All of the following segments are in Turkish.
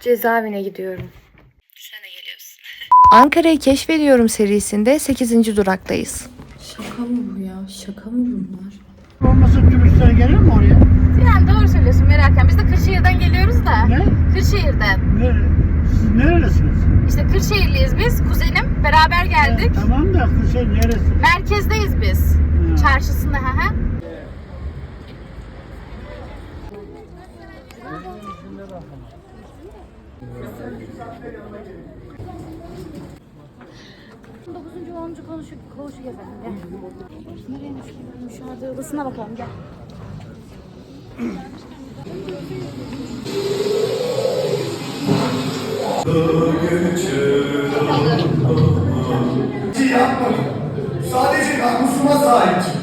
Cezaevine gidiyorum. Sen de geliyorsun. Ankara'yı keşfediyorum serisinde 8. duraktayız. Şaka mı bu ya? Şaka mı bunlar? Olmasın turistler gelir mi oraya? Yani doğru söylüyorsun merakla. Biz de Kırşehir'den geliyoruz da. Ne? Kırşehir'den. Nere? Siz nerelisiniz? İşte Kırşehirliyiz biz. Kuzenim. Beraber geldik. Tamam da Kırşehir neresi? Merkezdeyiz biz. Çarşısında ha ha. Dokuzuncu, onuncu konuşu, koğuşu gezelim gel. Nereymiş ki? Müşahede odasına bakalım gel. Sadece namusuma sahip çıktım.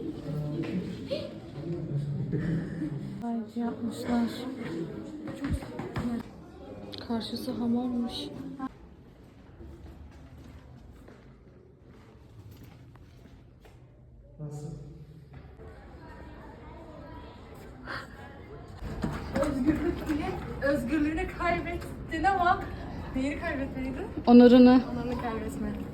Ayrıca yapmışlar. Karşısı hamammış. Özgürlük ile özgürlüğünü kaybettin ama neyini kaybetmeliydin? Onurunu. Onlarını kaybetmedin.